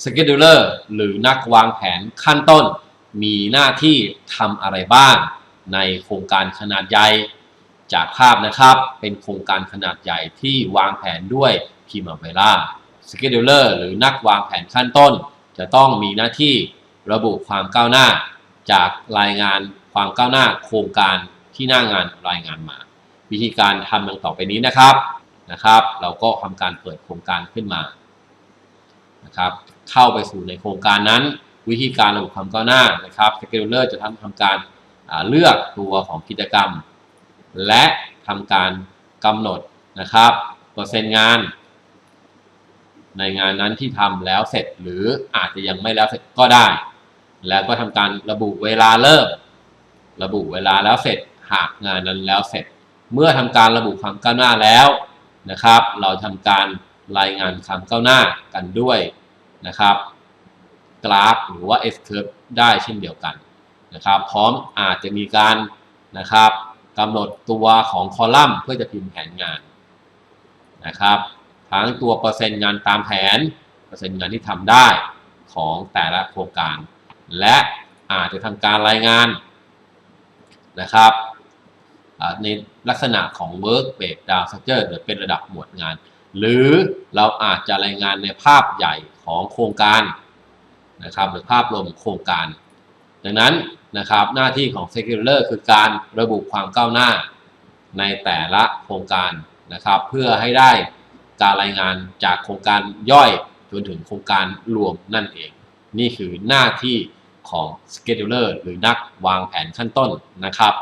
Scheduler หรือนักวางแผนขั้นต้น มีหน้าที่ทำอะไรบ้าง ในโครงการขนาดใหญ่จากภาพนะครับเป็นโครงการขนาดใหญ่ที่วางแผนด้วย Primavera Scheduler หรือนักวางแผนขั้นต้น จะต้องมีหน้าที่ระบุความก้าวหน้า จากรายงานความก้าวหน้าโครงการที่หน้างานรายงานมา วิธีการทำดังต่อไปนี้นะครับนะครับ เราก็ทำการเปิดโครงการขึ้นมา นะครับเข้าไปสู่ในโครงการนั้น วิธีการระบุความก้าวหน้านะครับ Scheduler จะทำทำการเลือกตัวของกิจกรรม และทำการกำหนดนะครับเปอร์เซ็นต์งาน ในงานนั้นที่ทำแล้วเสร็จหรืออาจจะยังไม่แล้วเสร็จก็ได้ แล้วก็ทำการระบุเวลาเริ่ม ระบุเวลาแล้วเสร็จหากงานนั้นแล้วเสร็จ เมื่อทำการระบุความก้าวหน้าแล้วนะครับ เราทำการ รายงานความก้าวหน้ากันด้วยนะครับ กราฟหรือว่า S curve ได้เช่นเดียวกันนะครับ พร้อมอาจจะมีการนะครับกำหนดตัวของคอลัมน์เพื่อจะพิมพ์แผนงานนะครับ ทั้งตัวเปอร์เซ็นต์งานตามแผน เปอร์เซ็นต์งานที่ทำได้ของแต่ละโครงการ และอาจจะทำการรายงานนะครับในลักษณะของ work breakdown structure หรือเป็นระดับหมวดงาน หรือเราอาจจะรายงานในภาพใหญ่ของโครงการนะครับหรือภาพรวมโครงการ ดังนั้นนะครับหน้าที่ของ Scheduler คือการระบุความก้าวหน้าในแต่ละโครงการนะครับ เพื่อให้ได้การรายงานจากโครงการย่อยจนถึงโครงการรวมนั่นเอง นี่คือหน้าที่ของ Scheduler หรือนักวางแผนขั้นต้นนะครับ